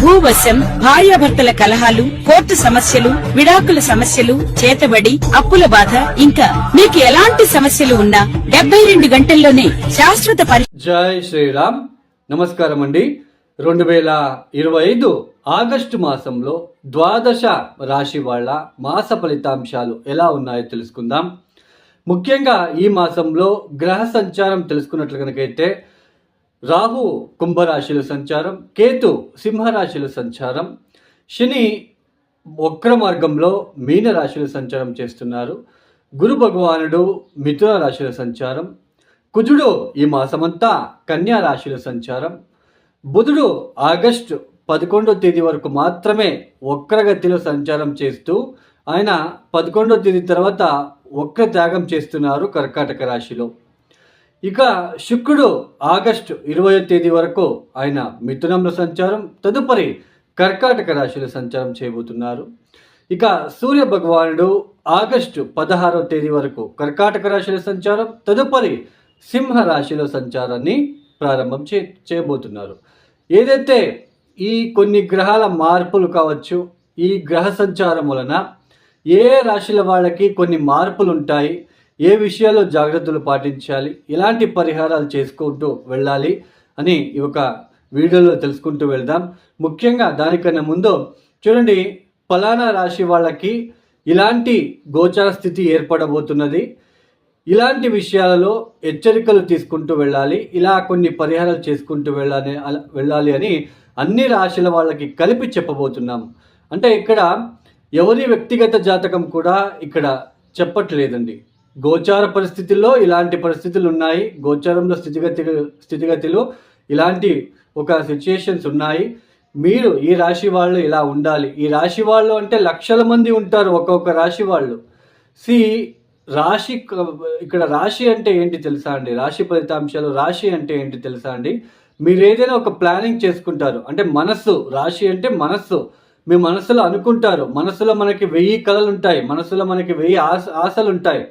భూవశం భార్యాభర్తల కలహాలు కోర్టు సమస్యలు విడాకుల సమస్యలు చేతబడి అప్పుల బాధ ఇంకా మీకు ఎలాంటి సమస్యలు ఉన్నా డెబ్బై రెండు గంటల్లోనే శాశ్వత పరి జై శ్రీరామ్. నమస్కారం అండి రెండు వేల ఇరవై ఐదు ఆగస్టు మాసంలో ద్వాదశ రాశి వాళ్ళ మాస ఫలితాంశాలు ఎలా ఉన్నాయో తెలుసుకుందాం. ముఖ్యంగా ఈ మాసంలో గ్రహ సంచారం తెలుసుకున్నట్లు కనుకైతే రాహు కుంభరాశిలో సంచారం కేతు సింహరాశిలో సంచారం శని వక్ర మార్గంలో మీన సంచారం చేస్తున్నారు. గురు భగవానుడు మిథున రాశిలో సంచారం కుజుడు ఈ మాసమంతా కన్యా రాశిలో సంచారం బుధుడు ఆగస్టు పదకొండో తేదీ వరకు మాత్రమే వక్రగతిలో సంచారం చేస్తూ ఆయన పదకొండో తేదీ తర్వాత వక్ర త్యాగం చేస్తున్నారు కర్కాటక రాశిలో. ఇక శుక్రుడు ఆగస్టు ఇరవై తేదీ వరకు ఆయన మిథునంలో సంచారం తదుపరి కర్కాటక రాశిలో సంచారం చేయబోతున్నారు. ఇక సూర్య భగవానుడు ఆగస్టు పదహారవ తేదీ వరకు కర్కాటక రాశిలో సంచారం తదుపరి సింహ రాశిలో సంచారాన్ని ప్రారంభం చే చేయబోతున్నారు. ఏదైతే ఈ కొన్ని గ్రహాల మార్పులు కావచ్చు ఈ గ్రహ సంచారం వలన ఏ రాశుల వాళ్ళకి కొన్ని మార్పులు ఉంటాయి ఏ విషయాల్లో జాగ్రత్తలు పాటించాలి ఎలాంటి పరిహారాలు చేసుకుంటూ వెళ్ళాలి అని ఈ ఒక వీడియోలో తెలుసుకుంటూ వెళ్దాం. ముఖ్యంగా దానికన్నా ముందు చూడండి ఫలానా రాశి వాళ్ళకి ఇలాంటి గోచార స్థితి ఏర్పడబోతున్నది. ఇలాంటి విషయాలలో హెచ్చరికలు తీసుకుంటూ వెళ్ళాలి ఇలా కొన్ని పరిహారాలు చేసుకుంటూ వెళ్ళాలి వెళ్ళాలి అని అన్ని రాశుల వాళ్ళకి కలిపి చెప్పబోతున్నాం. అంటే ఇక్కడ ఎవరి వ్యక్తిగత జాతకం కూడా ఇక్కడ చెప్పట్లేదండి. గోచార పరిస్థితుల్లో ఇలాంటి పరిస్థితులు ఉన్నాయి. గోచారంలో స్థితిగతి స్థితిగతులు ఇలాంటి ఒక సిచ్యుయేషన్స్ ఉన్నాయి. మీరు ఈ రాశి వాళ్ళు ఇలా ఉండాలి. ఈ రాశి వాళ్ళు అంటే లక్షల మంది ఉంటారు ఒక్కొక్క రాశి వాళ్ళు. సి రాశి ఇక్కడ రాశి అంటే ఏంటి తెలుసా అండి? రాశి ఫలితాంశాలు రాశి అంటే ఏంటి తెలుసా అండి? మీరు ఏదైనా ఒక ప్లానింగ్ చేసుకుంటారు. అంటే మనస్సు రాశి అంటే మనస్సు. మీ మనసులో అనుకుంటారు. మనసులో మనకి వెయ్యి కళలు ఉంటాయి మనసులో మనకి వెయ్యి ఆశ ఆశలు ఉంటాయి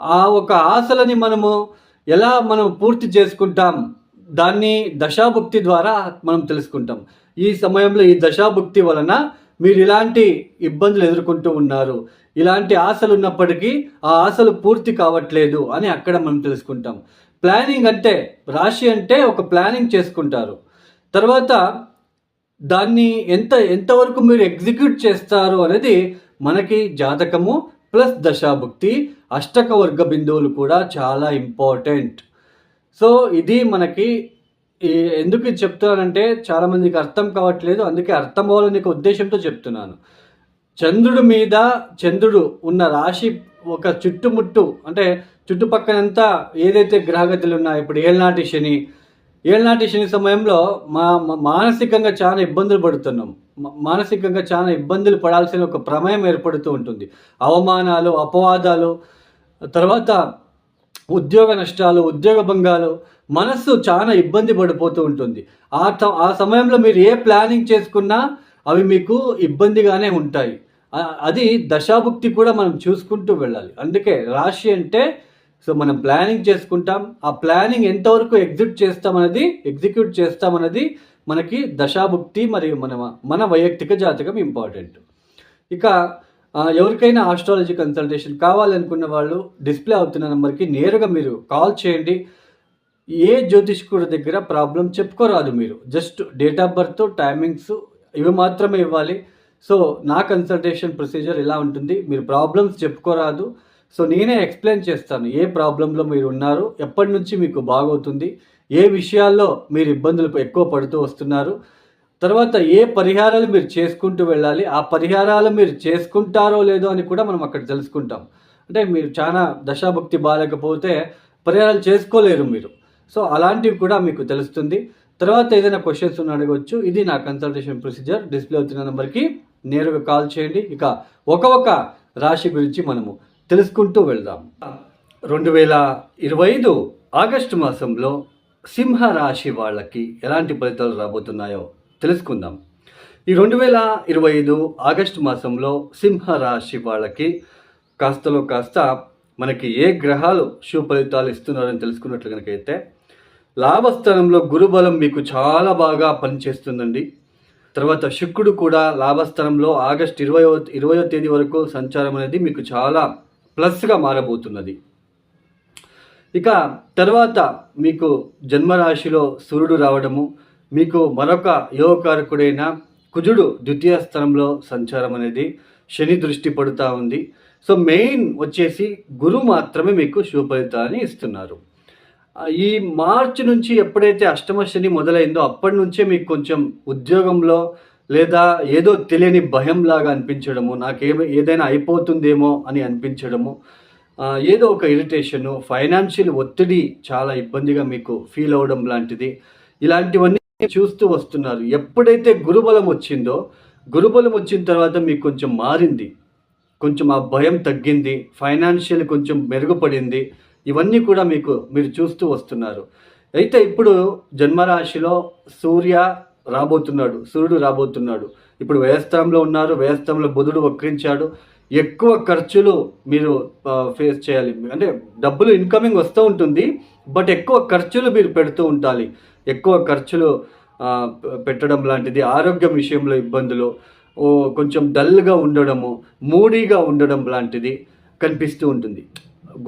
ఆ ఒక ఆశలని మనము ఎలా మనం పూర్తి చేసుకుంటాం? దాన్ని దశాభుక్తి ద్వారా మనం తెలుసుకుంటాం. ఈ సమయంలో ఈ దశాభుక్తి వలన మీరు ఇలాంటి ఇబ్బందులు ఎదుర్కొంటూ ఉన్నారు. ఇలాంటి ఆశలు ఉన్నప్పటికీ ఆ ఆశలు పూర్తి కావట్లేదు అని అక్కడ మనం తెలుసుకుంటాం. ప్లానింగ్ అంటే రాశి అంటే ఒక ప్లానింగ్ చేసుకుంటారు. తర్వాత దాన్ని ఎంత ఎంతవరకు మీరు ఎగ్జిక్యూట్ చేస్తారు అనేది మనకి జాతకము ప్లస్ దశాభుక్తి అష్టక వర్గ బిందువులు కూడా చాలా ఇంపార్టెంట్. సో ఇది మనకి ఎందుకు ఇది చెప్తున్నానంటే చాలామందికి అర్థం కావట్లేదు. అందుకే అర్థం అవ్వాలని ఒక ఉద్దేశంతో చెప్తున్నాను. చంద్రుడి మీద చంద్రుడు ఉన్న రాశి ఒక చుట్టుముట్టు అంటే చుట్టుపక్కనంతా ఏదైతే గ్రహగతులు ఉన్నాయో ఇప్పుడు ఏళ్ళనాటి శని ఏళ్ళనాటి శని సమయంలో మా మానసికంగా చాలా ఇబ్బందులు పడుతున్నాం. మానసికంగా చాలా ఇబ్బందులు పడాల్సిన ఒక ప్రమేయం ఏర్పడుతూ ఉంటుంది. అవమానాలు అపవాదాలు తర్వాత ఉద్యోగ నష్టాలు ఉద్యోగ భంగాలు మనస్సు చాలా ఇబ్బంది పడిపోతూ ఉంటుంది. ఆ త ఆ సమయంలో మీరు ఏ ప్లానింగ్ చేసుకున్నా అవి మీకు ఇబ్బందిగానే ఉంటాయి. అది దశాభుక్తి కూడా మనం చూసుకుంటూ వెళ్ళాలి. అందుకే రాశి అంటే సో మనం ప్లానింగ్ చేసుకుంటాం. ఆ ప్లానింగ్ ఎంతవరకు ఎగ్జిక్యూట్ చేస్తామన్నది ఎగ్జిక్యూట్ చేస్తామన్నది మనకి దశాభుక్తి మరియు మన మన వైయక్తిక జాతకం ఇంపార్టెంట్. ఇక ఎవరికైనా ఆస్ట్రాలజీ కన్సల్టేషన్ కావాలనుకున్న వాళ్ళు డిస్ప్లే అవుతున్న నెంబర్కి నేరుగా మీరు కాల్ చేయండి. ఏ జ్యోతిష్కుడి దగ్గర ప్రాబ్లం చెప్పుకోరాదు మీరు. Just date of birth timings ఇవి మాత్రమే ఇవ్వాలి. సో నా కన్సల్టేషన్ ప్రొసీజర్ ఇలా ఉంటుంది. మీరు ప్రాబ్లమ్స్ చెప్పుకోరాదు. సో నేనే ఎక్స్ప్లెయిన్ చేస్తాను ఏ ప్రాబ్లంలో మీరు ఉన్నారు ఎప్పటి నుంచి మీకు బాగవుతుంది ఏ విషయాల్లో మీరు ఇబ్బందులు ఎక్కువ పడుతూ వస్తున్నారు. తర్వాత ఏ పరిహారాలు మీరు చేసుకుంటూ వెళ్ళాలి ఆ పరిహారాలు మీరు చేసుకుంటారో లేదో అని కూడా మనం అక్కడ తెలుసుకుంటాం. అంటే మీరు చాలా దశాభక్తి బాగాలేకపోతే పరిహారాలు చేసుకోలేరు మీరు. సో అలాంటివి కూడా మీకు తెలుస్తుంది. తర్వాత ఏదైనా క్వశ్చన్స్ ఉన్న అడగవచ్చు ఇది నా కన్సల్టేషన్ ప్రొసీజర్ డిస్ప్లే అవుతున్న నెంబర్కి నేరుగా కాల్ చేయండి. ఇక ఒక ఒక రాశి గురించి మనము తెలుసుకుంటూ వెళ్దాం. రెండు వేల ఇరవై ఐదు ఆగస్టు మాసంలో సింహ రాశి వాళ్ళకి ఎలాంటి ఫలితాలు రాబోతున్నాయో తెలుసుకుందాం. ఈ రెండు వేల ఇరవై ఐదు ఆగస్టు మాసంలో సింహ రాశి వాళ్ళకి కాస్తలో కాస్త మనకి ఏ గ్రహాలు శుభ ఫలితాలు ఇస్తున్నారని తెలుసుకున్నట్లు కనుకైతే లాభస్థానంలో గురుబలం మీకు చాలా బాగా పనిచేస్తుందండి. తర్వాత శుక్రుడు కూడా లాభస్థానంలో ఆగస్ట్ ఇరవై ఇరవయో తేదీ వరకు సంచారం అనేది మీకు చాలా ప్లస్గా మారబోతున్నది. ఇక తర్వాత మీకు జన్మరాశిలో సూర్యుడు రావడము మీకు మరొక యోగకారకుడైన కుజుడు ద్వితీయ స్థానంలో సంచారం అనేది శని దృష్టి పడుతూ ఉంది. సో మెయిన్ వచ్చేసి గురు మాత్రమే మీకు శుభ ఇస్తున్నారు. ఈ మార్చి నుంచి ఎప్పుడైతే అష్టమ శని మొదలైందో అప్పటి నుంచే మీకు కొంచెం ఉద్యోగంలో లేదా ఏదో తెలియని భయం లాగా అనిపించడము నాకేమో ఏదైనా అయిపోతుందేమో అని అనిపించడము ఏదో ఒక ఇరిటేషను ఫైనాన్షియల్ ఒత్తిడి చాలా ఇబ్బందిగా మీకు ఫీల్ అవ్వడం లాంటిది. ఇలాంటివన్నీ చూస్తూ వస్తున్నారు. ఎప్పుడైతే గురుబలం వచ్చిందో గురుబలం వచ్చిన తర్వాత మీకు కొంచెం మారింది. కొంచెం ఆ భయం తగ్గింది. ఫైనాన్షియల్ కొంచెం మెరుగుపడింది. ఇవన్నీ కూడా మీకు మీరు చూస్తూ వస్తున్నారు. అయితే ఇప్పుడు జన్మరాశిలో సూర్య రాబోతున్నాడు. సూర్యుడు రాబోతున్నాడు. ఇప్పుడు వ్యయస్థంలో ఉన్నారు. వ్యయస్థంలో బుధుడు వక్రించాడు. ఎక్కువ ఖర్చులు మీరు ఫేస్ చేయాలి. అంటే డబ్బులు ఇన్కమింగ్ వస్తూ ఉంటుంది బట్ ఎక్కువ ఖర్చులు మీరు పెడుతూ ఉండాలి. ఎక్కువ ఖర్చులు పెట్టడం లాంటిది ఆరోగ్యం విషయంలో ఇబ్బందులు ఓ కొంచెం డల్గా ఉండడము మూడీగా ఉండడం లాంటిది కనిపిస్తూ ఉంటుంది.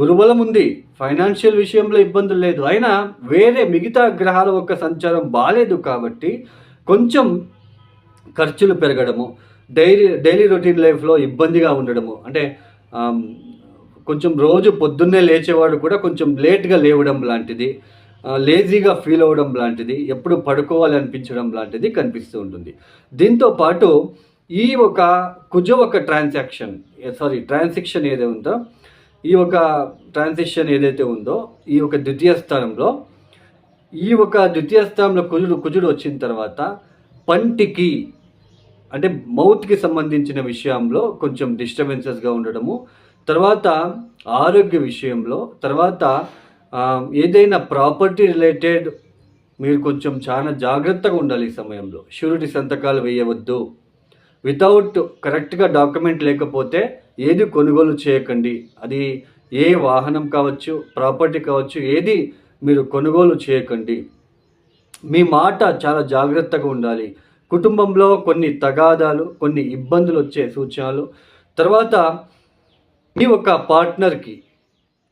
గురుబలం ఉంది. ఫైనాన్షియల్ విషయంలో ఇబ్బందులు లేదు. అయినా వేరే మిగతా గ్రహాల యొక్క సంచారం బాగాలేదు కాబట్టి కొంచెం ఖర్చులు పెరగడము డైలీ డైలీ రొటీన్ లైఫ్లో ఇబ్బందిగా ఉండడము. అంటే కొంచెం రోజు పొద్దున్నే లేచేవాడు కూడా కొంచెం లేట్గా లేవడం లాంటిది లేజీగా ఫీల్ అవ్వడం లాంటిది ఎప్పుడు పడుకోవాలి అనిపించడం లాంటిది కనిపిస్తూ ఉంటుంది. దీంతో పాటు ఈ ఒక కుజ ఒక ట్రాన్సాక్షన్ సారీ ట్రాన్సాక్షన్ ఏదైతే ఉందో ఈ ఒక ట్రాన్సాక్షన్ ఏదైతే ఉందో ఈ ఒక ద్వితీయ స్థానంలో ఈ ఒక ద్వితీయ స్థానంలో కుజుడు కుజుడు వచ్చిన తర్వాత పంటికి అంటే మౌత్కి సంబంధించిన విషయంలో కొంచెం డిస్టర్బెన్సెస్గా ఉండడము. తర్వాత ఆరోగ్య విషయంలో తర్వాత ఏదైనా ప్రాపర్టీ రిలేటెడ్ మీరు కొంచెం చాలా జాగ్రత్తగా ఉండాలి ఈ సమయంలో. షూరిటీ సంతకాలు వేయవద్దు. వితౌట్ కరెక్ట్గా డాక్యుమెంట్ లేకపోతే ఏది కొనుగోలు చేయకండి. అది ఏ వాహనం కావచ్చు ప్రాపర్టీ కావచ్చు ఏది మీరు కొనుగోలు చేయకండి. మీ మాట చాలా జాగ్రత్తగా ఉండాలి. కుటుంబంలో కొన్ని తగాదాలు కొన్ని ఇబ్బందులు వచ్చే సూచనలు. తర్వాత మీ ఒక పార్ట్నర్కి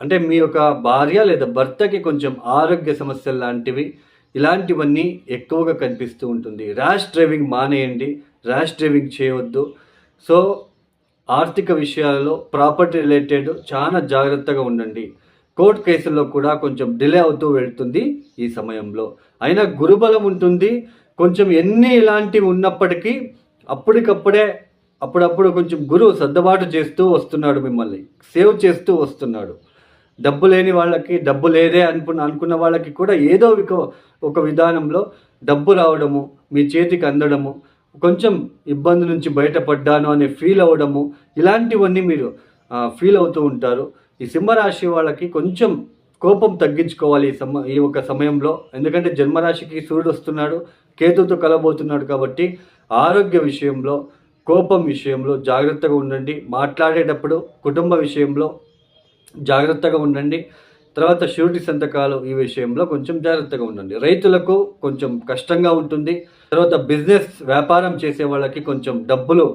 అంటే మీ యొక్క భార్య లేదా భర్తకి కొంచెం ఆరోగ్య సమస్యలు లాంటివి ఇలాంటివన్నీ ఎక్కువగా కనిపిస్తూ ఉంటుంది. ర్యాష్ డ్రైవింగ్ మానేయండి ర్యాష్ డ్రైవింగ్ చేయవద్దు. సో ఆర్థిక విషయాలలో ప్రాపర్టీ రిలేటెడ్ చాలా జాగ్రత్తగా ఉండండి. కోర్టు కేసుల్లో కూడా కొంచెం డిలే అవుతూ వెళ్తుంది ఈ సమయంలో. అయినా గురుబలం ఉంటుంది కొంచెం ఎన్ని ఇలాంటివి ఉన్నప్పటికీ అప్పటికప్పుడే అప్పుడప్పుడు కొంచెం గురువు సర్దుబాటు చేస్తూ వస్తున్నాడు మిమ్మల్ని సేవ్ చేస్తూ వస్తున్నాడు. డబ్బు లేని వాళ్ళకి డబ్బు లేదే అనుకున్న అనుకున్న వాళ్ళకి కూడా ఏదో ఒక- ఒక విధానంలో డబ్బు రావడము మీ చేతికి అందడము కొంచెం ఇబ్బంది నుంచి బయటపడ్డాను అనే ఫీల్ అవ్వడము ఇలాంటివన్నీ మీరు ఫీల్ అవుతూ ఉంటారు. ఈ సింహరాశి వాళ్ళకి కొంచెం కోపం తగ్గించుకోవాలి ఈ సమ ఈ ఒక సమయంలో. ఎందుకంటే జన్మరాశికి సూర్యుడు వస్తున్నాడు. కేతుతో కలబోతున్నాడు కాబట్టి ఆరోగ్య విషయంలో కోపం విషయంలో జాగ్రత్తగా ఉండండి. మాట్లాడేటప్పుడు కుటుంబ విషయంలో జాగ్రత్తగా ఉండండి. తర్వాత షూరిటీ సంతకాలు ఈ విషయంలో కొంచెం జాగ్రత్తగా ఉండండి. రైతులకు కొంచెం కష్టంగా ఉంటుంది. తర్వాత బిజినెస్ వ్యాపారం చేసే వాళ్ళకి కొంచెం డబ్బులు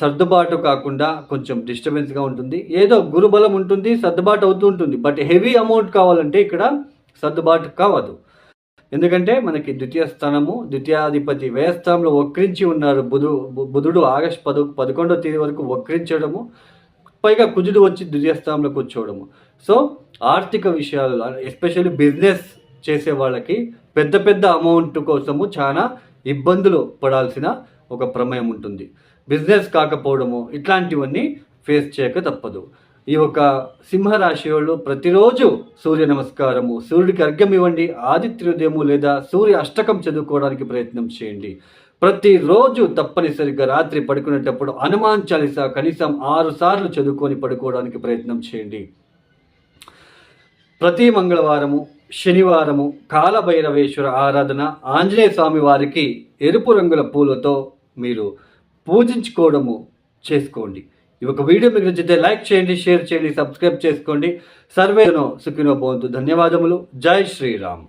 సర్దుబాటు కాకుండా కొంచెం డిస్టర్బెన్స్గా ఉంటుంది. ఏదో గురుబలం ఉంటుంది సర్దుబాటు అవుతూ ఉంటుంది. బట్ హెవీ అమౌంట్ కావాలంటే ఇక్కడ సర్దుబాటు కావదు ఎందుకంటే మనకి ద్వితీయ స్థానము ద్వితీయాధిపతి వ్యయస్థానంలో వక్రించి ఉన్నారు బుధు బుధుడు ఆగస్ట్ పద పదకొండవ తేదీ వరకు వక్రించడము పైగా కుజుడు వచ్చి ద్వితీయ స్థానంలో కూర్చోవడము. సో ఆర్థిక విషయాలు ఎస్పెషల్లీ బిజినెస్ చేసే వాళ్ళకి పెద్ద పెద్ద అమౌంట్ కోసము చాలా ఇబ్బందులు పడాల్సిన ఒక ప్రమేయం ఉంటుంది. బిజినెస్ కాకపోవడము ఇట్లాంటివన్నీ ఫేస్ చేయక తప్పదు. ఈ యొక్క సింహరాశి వాళ్ళు ప్రతిరోజు సూర్య నమస్కారము సూర్యుడికి అర్ఘ్యం ఇవ్వండి ఆదిత్యోదయము లేదా సూర్య అష్టకం చదువుకోవడానికి ప్రయత్నం చేయండి. ప్రతిరోజు తప్పనిసరిగా రాత్రి పడుకునేటప్పుడు హనుమాన్ చాలీస కనీసం ఆరు సార్లు చదువుకొని పడుకోవడానికి ప్రయత్నం చేయండి. ప్రతి మంగళవారము శనివారము కాలభైరవేశ్వర ఆరాధన ఆంజనేయ స్వామి వారికి ఎరుపు రంగుల పూలతో మీరు పూజించుకోవడము చేసుకోండి. ఈ ఒక వీడియో మీకు నచ్చితే లైక్ చేయండి షేర్ చేయండి సబ్స్క్రైబ్ చేసుకోండి. సర్వేను సుఖినో భవంతు. ధన్యవాదములు. జై శ్రీరామ్.